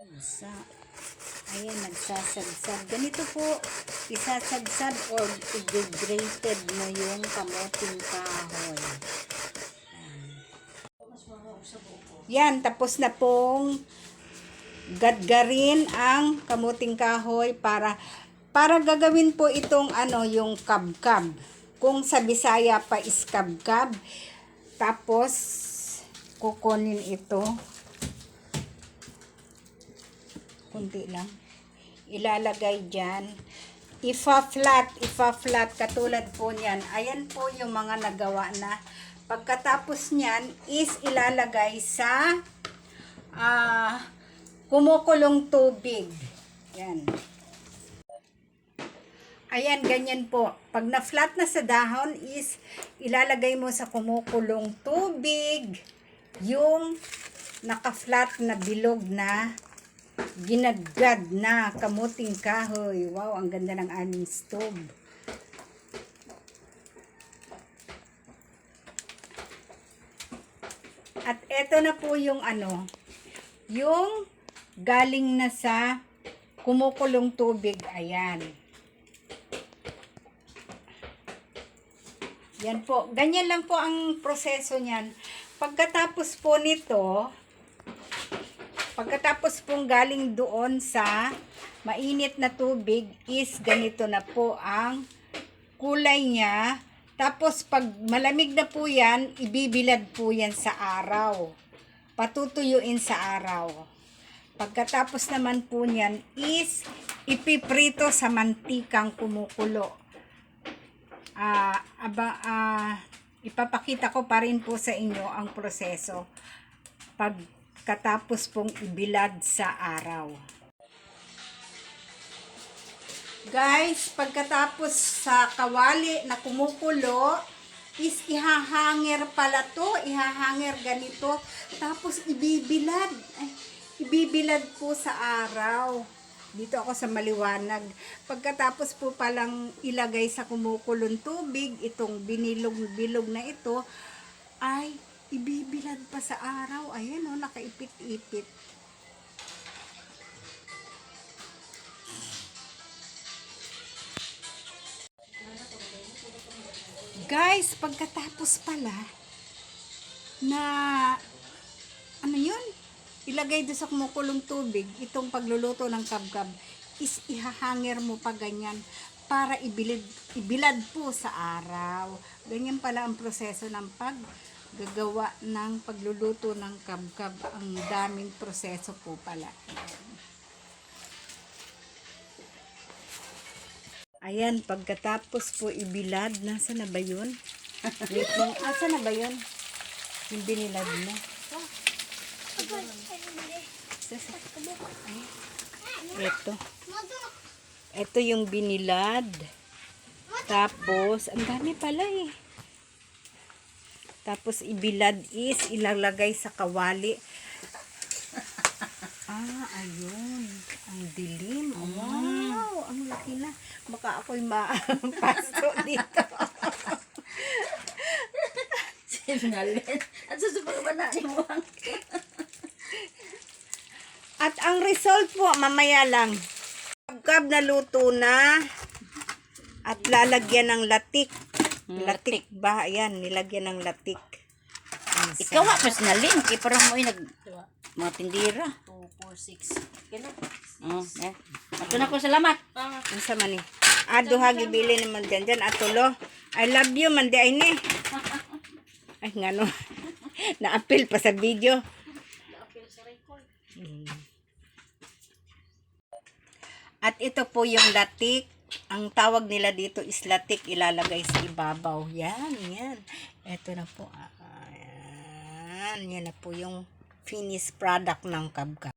Sa, ayan, nagsasadsad. Ganito po, isasadsad or i-grated mo yung kamoting kahoy. Yan, tapos na pong gadgarin ang kamuting kahoy para para gagawin po itong ano yung kabkab. Kung sa Bisaya pa is kabkab. Tapos kukunin ito. Kunti lang. Ilalagay diyan. Ifa-flat, ifa-flat katulad po niyan. Ayan po yung mga nagawa na. Pagkatapos niyan is ilalagay sa ah kumukulong tubig. Yan. Ayan, ganyan po. Pag na-flat na sa dahon is ilalagay mo sa kumukulong tubig yung naka-flat na bilog na ginagad na kamuting kahoy. Wow, ang ganda ng aming stove. At eto na po yung ano, yung galing na sa kumukulong tubig. Ayan. Yan po. Ganyan lang po ang proseso niyan. Pagkatapos po nito, pagkatapos pong galing doon sa mainit na tubig is ganito na po ang kulay niya. Tapos pag malamig na po yan, ibibilad po yan sa araw. Patutuyuin sa araw. Pagkatapos naman po niyan is ipiprito sa mantikang kumukulo. Ah, aba, ah, ipapakita ko pa rin po sa inyo ang proseso pagkatapos pong ibilad sa araw. Guys, pagkatapos sa kawali na kumukulo, is ihahanger pala to, ihahanger ganito, tapos ibibilad. Ay, ibibilad po sa araw. Dito ako sa maliwanag. Pagkatapos po palang ilagay sa kumukulong tubig, itong binilog-bilog na ito, ay ibibilad pa sa araw. Ayan o, nakaipit-ipit. Guys, pagkatapos pala na ano yun? Ilagay doon sa kumukulong tubig, itong pagluluto ng kabgab is ihahanger mo pa ganyan para ibilid, ibilad po sa araw. Ganyan pala ang proseso ng paggagawa ng pagluluto ng kabgab. Ang daming proseso po pala. Ayan, pagkatapos po ibilad, nasa na ba yun? Wait lang, asa na ba yun? Yung binilad mo. Ito. Ito yung binilad. Tapos, ang dami pala eh. Tapos, ibilad is ilalagay sa kawali. Ah, ayun. Ang dilim. Wow, ang laki na. Baka ako'y mapasto dito. Sinalin. At susubang ba na mo At ang result po, mamaya lang. Kabkab na luto na. At lalagyan ng latik. Latik ba? Ayan, nilagyan ng latik. Ang sa- Ikaw pa sinalin. Kaya parang mo nag... Mga tindira. 2, 4, 6. Yan na. Oh, eh. Ato na ko salamat. Ang sa mani. Ado ha, gibili naman dyan dyan. Atulo. I love you, mandi ay ni. Ay, nga no. Na-appeal pa sa video. Mm. At ito po yung latik. Ang tawag nila dito is latik. Ilalagay sa ibabaw. Yan, yan. Ito na po. Ayan. Yan na po yung finished product ng kabka.